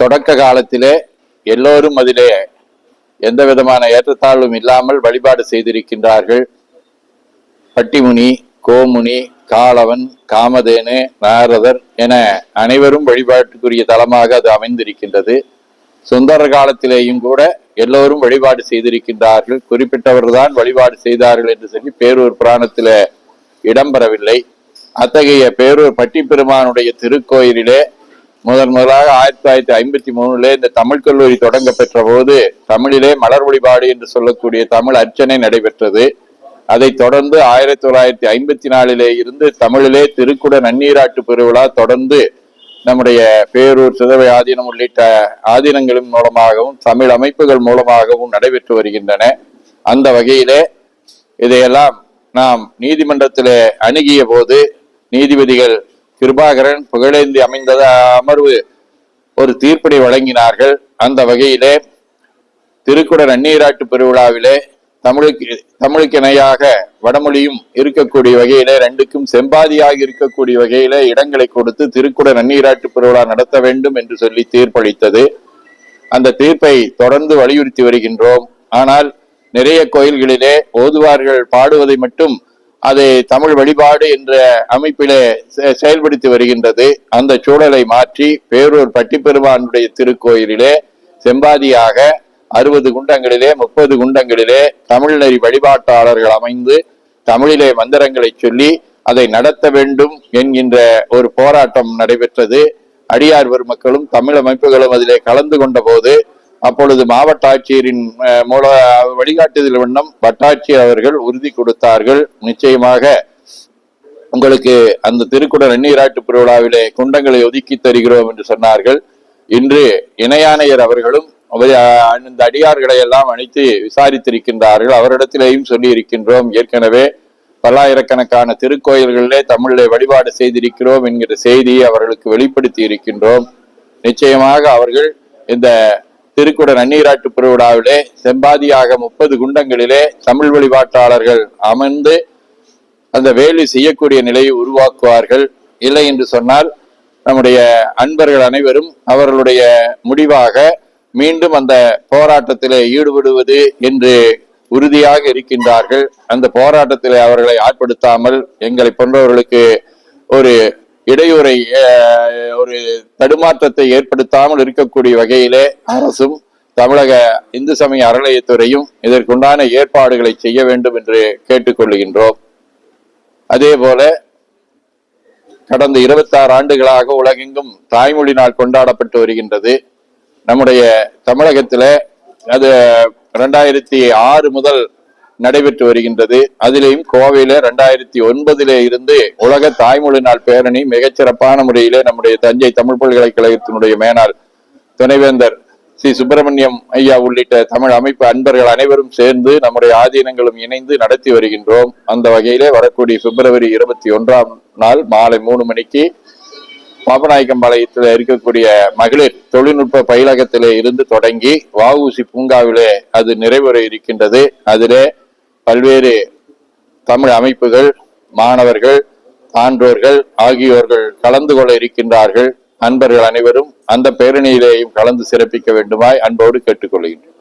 தொடக்க காலத்திலே எல்லோரும் அதிலே எந்த விதமான ஏற்றத்தாழ்வும் இல்லாமல் வழிபாடு செய்திருக்கின்றார்கள். பட்டிமுனி கோமுனி காலவன் காமதேனு நாரதர் என அனைவரும் வழிபாட்டுக்குரிய தலமாக அது அமைந்திருக்கின்றது. சுந்தர காலத்திலேயும் கூட எல்லோரும் வழிபாடு செய்திருக்கின்றார்கள். குறிப்பிட்டவர்தான் வழிபாடு செய்தார்கள் என்று சொல்லி பேரூர் புராணத்திலே இடம்பெறவில்லை. அத்தகைய பேரூர் பட்டி பெருமானுடைய திருக்கோயிலிலே முதன் முதலாக ஆயிரத்தி தொள்ளாயிரத்தி ஐம்பத்தி மூணுல இந்த தமிழ் கல்லூரி தொடங்க பெற்ற போது தமிழிலே மலர் வழிபாடு என்று சொல்லக்கூடிய தமிழ் அர்ச்சனை நடைபெற்றது. அதைத் தொடர்ந்து ஆயிரத்தி தொள்ளாயிரத்தி ஐம்பத்தி நாலிலே இருந்து தமிழிலே திருக்குட நன்னீராட்டு பெருவிழா தொடர்ந்து நம்முடைய பேரூர் சிதவை ஆதீனம் உள்ளிட்ட ஆதீனங்களின் மூலமாகவும் தமிழ் அமைப்புகள் மூலமாகவும் நடைபெற்று வருகின்றன. அந்த வகையிலே இதையெல்லாம் நாம் நீதிமன்றத்திலே அணுகிய போது நீதிபதிகள் கிருபாகரன் புகழேந்தி அமைந்தத அமர்வு ஒரு தீர்ப்பினை வழங்கினார்கள். அந்த வகையிலே திருக்குட நன்னீராட்டு பெருவிழாவிலே தமிழுக்கு தமிழுக்கு இணையாக வடமொழியும் இருக்கக்கூடிய வகையிலே ரெண்டுக்கும் செம்பாதியாக இருக்கக்கூடிய வகையிலே இடங்களை கொடுத்து திருக்குட நன்னீராட்டு பெருவிழா நடத்த வேண்டும் என்று சொல்லி தீர்ப்பளித்தது. அந்த தீர்ப்பை தொடர்ந்து வலியுறுத்தி வருகின்றோம். ஆனால் நிறைய கோயில்களிலே ஓதுவார்கள் பாடுவதை மட்டும் அதை தமிழ் வழிபாடு என்ற அமைப்பிலே செ- செயல்படுத்தி வருகின்றது. அந்த சூழலை மாற்றி பேரூர் பட்டிப்பெருமானுடைய திருக்கோயிலிலே செம்பாதியாக அறுபது குண்டங்களிலே முப்பது குண்டங்களிலே தமிழ் நெறி வழிபாட்டாளர்கள் அமைந்து தமிழிலே மந்திரங்களை சொல்லி அதை நடத்த வேண்டும் என்கின்ற ஒரு போராட்டம் நடைபெற்றது. அடியார் பெருமக்களும் தமிழ் அமைப்புகளும் அதிலே கலந்து கொண்ட போது அப்பொழுது மாவட்ட ஆட்சியரின் மூல வழிகாட்டுதல் வண்ணம் வட்டாட்சியர் அவர்கள் உறுதி கொடுத்தார்கள். நிச்சயமாக உங்களுக்கு அந்த திருக்குடல் நன்னீராட்டு பெருவிழாவிலே குண்டங்களை ஒதுக்கி தருகிறோம் என்று சொன்னார்கள். இன்று இணையாணையர் அவர்களும் இந்த அடியார்களை எல்லாம் அழைத்து விசாரித்திருக்கின்றார்கள். அவரிடத்திலேயும் சொல்லி இருக்கின்றோம் ஏற்கனவே பல்லாயிரக்கணக்கான திருக்கோயில்களிலே தமிழிலே வழிபாடு செய்திருக்கிறோம் என்கிற செய்தியை அவர்களுக்கு வெளிப்படுத்தி இருக்கின்றோம் நிச்சயமாக அவர்கள் இந்த திருக்குட நன்னீராட்டு பெருவிழாவிலே செம்பாதியாக முப்பது குண்டங்களிலே தமிழ் வழிபாட்டாளர்கள் அமர்ந்து அந்த வேலை செய்யக்கூடிய நிலையை உருவாக்குவார்கள். இல்லை என்று சொன்னால் நம்முடைய அன்பர்கள் அனைவரும் அவர்களுடைய முடிவாக மீண்டும் அந்த போராட்டத்திலே ஈடுபடுவது என்று உறுதியாக இருக்கின்றார்கள். அந்த போராட்டத்திலே அவர்களை ஆட்படுத்தாமல் எங்களை போன்றவர்களுக்கு ஒரு இடையூறை ஒரு தடுமாற்றத்தை ஏற்படுத்தாமல் இருக்கக்கூடிய வகையிலே அரசும் தமிழக இந்து சமய அறநிலையத்துறையும் இதற்குண்டான ஏற்பாடுகளை செய்ய வேண்டும் என்று கேட்டுக்கொள்கின்றோம் அதே போல கடந்த 26 ஆண்டுகளாக உலகெங்கும் தாய்மொழி நாள் கொண்டாடப்பட்டு வருகின்றது. நம்முடைய தமிழகத்தில் அது ரெண்டாயிரத்தி ஆறு முதல் நடைபெற்று வருகின்றது. அதிலேயும் கோவையில ரெண்டாயிரத்தி ஒன்பதிலே இருந்து உலக தாய்மொழி நாள் பேரணி மிகச்சிறப்பான முறையிலே நம்முடைய தஞ்சை தமிழ் பல்கலைக்கழகத்தினுடைய மேனாள் துணைவேந்தர் சி. சுப்பிரமணியம் ஐயா உள்ளிட்ட தமிழ் அமைப்பு அன்பர்கள் அனைவரும் சேர்ந்து நம்முடைய ஆதீனங்களும் இணைந்து நடத்தி வருகின்றோம். அந்த வகையிலே வரக்கூடிய பிப்ரவரி இருபத்தி ஒன்றாம் நாள் மாலை மூணு மணிக்கு பாபநாயக்கம்பாளையத்தில் இருக்கக்கூடிய மகளிர் தொழில்நுட்ப பயிலகத்திலே இருந்து தொடங்கி வஉசி பூங்காவிலே அது நிறைவேற இருக்கின்றது. அதிலே பல்வேறு தமிழ் அமைப்புகள் மாணவர்கள் சான்றோர்கள் ஆகியோர்கள் கலந்து கொள்ள இருக்கின்றார்கள். அன்பர்கள் அனைவரும் அந்த பேரணியிலேயும் கலந்து சிறப்பிக்க வேண்டுமாய் அன்போடு கேட்டுக்கொள்கின்றேன்.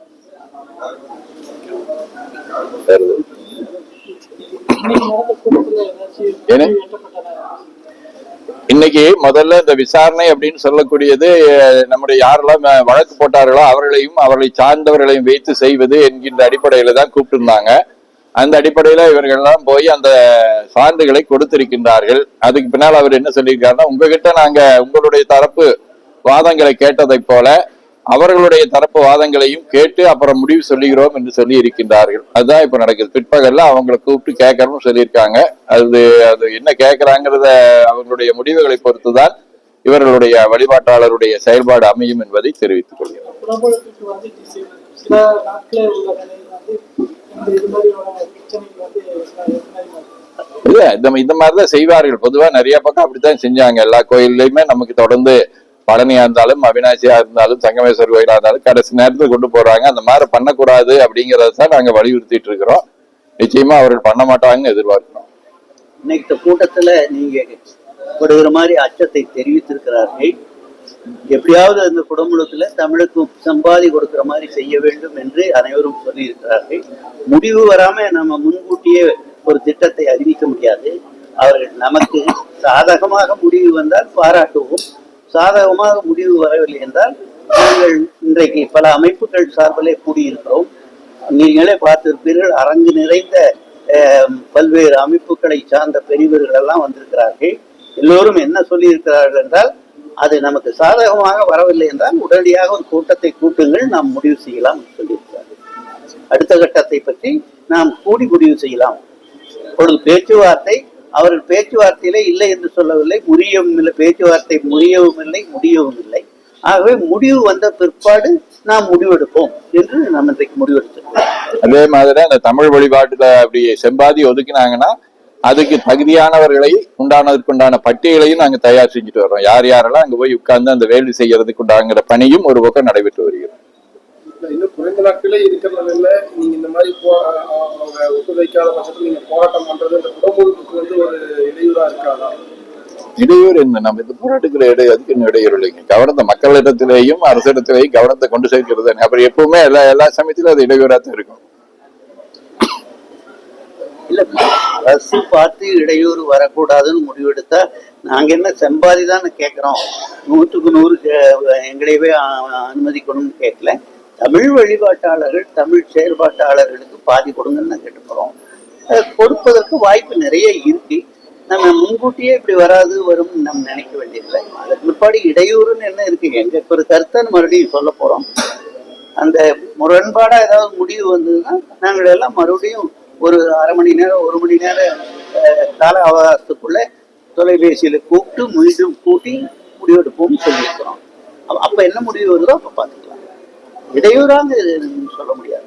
இன்னைக்கு முதல்ல இந்த விசாரணை அப்படின்னு சொல்லக்கூடியது நம்முடைய யாரெல்லாம் வழக்கு போட்டார்களோ அவர்களையும் அவர்களை சார்ந்தவர்களையும் வைத்து செய்வது என்கின்ற அடிப்படையில தான் கூப்பிட்டு இருந்தாங்க அந்த அடிப்படையில இவர்கள்லாம் போய் அந்த சான்றுகளை கொடுத்திருக்கின்றார்கள். அதுக்கு பின்னால் அவர் என்ன சொல்லியிருக்காருன்னா உங்ககிட்ட நாங்க உங்களுடைய தரப்பு வாதங்களை கேட்டதைப் போல அவர்களுடைய தரப்பு வாதங்களையும் கேட்டு அப்புறம் முடிவு சொல்லுகிறோம் என்று சொல்லி இருக்கின்றார்கள் அதுதான் இப்ப நடக்குது. பிற்பகல்ல அவங்களை கூப்பிட்டு கேட்கறோம்னு சொல்லியிருக்காங்க. அது அது என்ன கேட்கறாங்கிறத அவர்களுடைய முடிவுகளை பொறுத்துதான் இவர்களுடைய வழிபாட்டாளருடைய செயல்பாடு அமையும் என்பதை தெரிவித்துக் கொள்கிறேன் இல்ல இந்த இந்த மாதிரிதான் செய்வார்கள். பொதுவா நிறைய பக்கம் அப்படித்தான் செஞ்சாங்க. எல்லா கோயில்லையுமே நமக்கு தொடர்ந்து பழனியா இருந்தாலும் அவினாசியா இருந்தாலும் சங்கமேஸ்வரர் கோயிலா இருந்தாலும் கடைசி நேரத்தில் கொண்டு போறாங்க. அந்த மாதிரி பண்ணக்கூடாது அப்படிங்கறத தான் நாங்க வலியுறுத்திட்டு இருக்கிறோம். நிச்சயமா அவர்கள் பண்ண மாட்டாங்கன்னு எதிர்பார்க்கிறோம். இன்னைக்கு கூட்டத்துல நீங்க படுகிற மாதிரி அச்சத்தை தெரிவித்திருக்கிறார்கள். எப்படியாவது அந்த குடமுழுக்குல தமிழுக்கு சம்பாதி கொடுக்கிற மாதிரி செய்ய வேண்டும் என்று அனைவரும் சொல்லியிருக்கிறார்கள். முடிவு வராம நம்ம முன்கூட்டியே ஒரு திட்டத்தை அறிவிக்க முடியாது. அவர்கள் நமக்கு சாதகமாக முடிவு வந்தால் பாராட்டுவோம். சாதகமாக முடிவு வரவில்லை என்றால் நாங்கள் இன்றைக்கு பல அமைப்புகள் சார்பிலே கூடியிருக்கிறோம். நீங்களே பார்த்திருப்பீர்கள் அரங்கு நிறைந்த அஹ், பல்வேறு அமைப்புகளை சார்ந்த பெரியவர்கள் எல்லாம் வந்திருக்கிறார்கள். எல்லோரும் என்ன சொல்லியிருக்கிறார்கள் என்றால் அது நமக்கு சாதகமாக வரவில்லை என்றால் உடனடியாக ஒரு கூட்டத்தை கூட்டுங்கள் நாம் முடிவு செய்யலாம் சொல்லியிருக்கிறார் அடுத்த கட்டத்தை பற்றி நாம் கூடி முடிவு செய்யலாம். இப்பொழுது பேச்சுவார்த்தை அவர்கள் பேச்சுவார்த்தையிலே இல்லை என்று சொல்லவில்லை முறியவும் இல்லை பேச்சுவார்த்தை முறியவும் இல்லை முடியவும் இல்லை. ஆகவே முடிவு வந்த பிற்பாடு நாம் முடிவெடுப்போம் என்று நாம் இன்றைக்கு முடிவெடுத்தோம் அதே மாதிரி அந்த தமிழ் வழிபாட்டுல அப்படி செம்பாதி ஒதுக்கினாங்கன்னா அதுக்கு தகுதியானவர்களை உண்டானதுக்குண்டான பட்டியலையும் நாங்க தயார் செஞ்சுட்டு வர்றோம். யார் யாரெல்லாம் அங்க போய் உட்கார்ந்து அந்த வேள்வி செய்யறதுக்கு உண்டாங்கிற பணியும் ஒரு பக்கம் நடைபெற்று வருகிறது. இல்ல, இன்னும் குறைந்த நாட்களே இருக்கிறதுனால நீங்க இந்த மாதிரி போ அவங்க ஒத்துழைக்காத பட்சத்தில் நீங்க போராட்டம் பண்றது இந்த குடமுழுக்கு வந்து ஒரு இடையூறா இருக்காதா? இடையூறு என்ன? நம்ம இந்த போராட்டத்துல இடை அதுக்கு இன்னும் இடையூறு இல்லைங்க. கவனத்தை மக்களிடத்திலேயும் அரசிடத்திலேயும் கவனத்தை கொண்டு சேர்க்கிறது. அப்புறம் எப்பவுமே எல்லா எல்லா சமயத்திலும் அது இடையூறா தான் இருக்கும். இல்ல அரசு பார்த்து இடையூறு வரக்கூடாதுன்னு முடிவெடுத்தா நாங்க என்ன செம்பாதி தான் கேட்கிறோம் நூற்றுக்கு நூறு கே- எங்களையவே அனுமதிக்கணும்னு கேட்கல தமிழ் வழிபாட்டாளர்கள் தமிழ் செயல்பாட்டாளர்களுக்கு பாதி கொடுங்கன்னு நான் கேட்டு போறோம். கொடுப்பதற்கு வாய்ப்பு நிறைய இருக்கு. நம்ம முன்கூட்டியே இப்படி வராது வரும் நம்ம நினைக்க வேண்டியதில்லை. அதுக்கு பிற்பாடு இடையூறுன்னு என்ன இருக்கு? எங்க ஒரு கருத்தை மறுபடியும் சொல்ல போறோம். அந்த முரண்பாடா ஏதாவது முடிவு வந்ததுன்னா நாங்கள் எல்லாம் மறுபடியும் ஒரு அரை மணி நேரம் ஒரு மணி நேரம் கால அவகாசத்துக்குள்ள தொலைபேசியில கூப்பிட்டு மீண்டும் கூட்டி முடிவெடுப்போம்னு சொல்லியிருக்கிறோம். அப்ப- என்ன முடிவு வருதோ அப்ப பார்த்துக்கலாம். இடையூறாங்க சொல்ல முடியாது.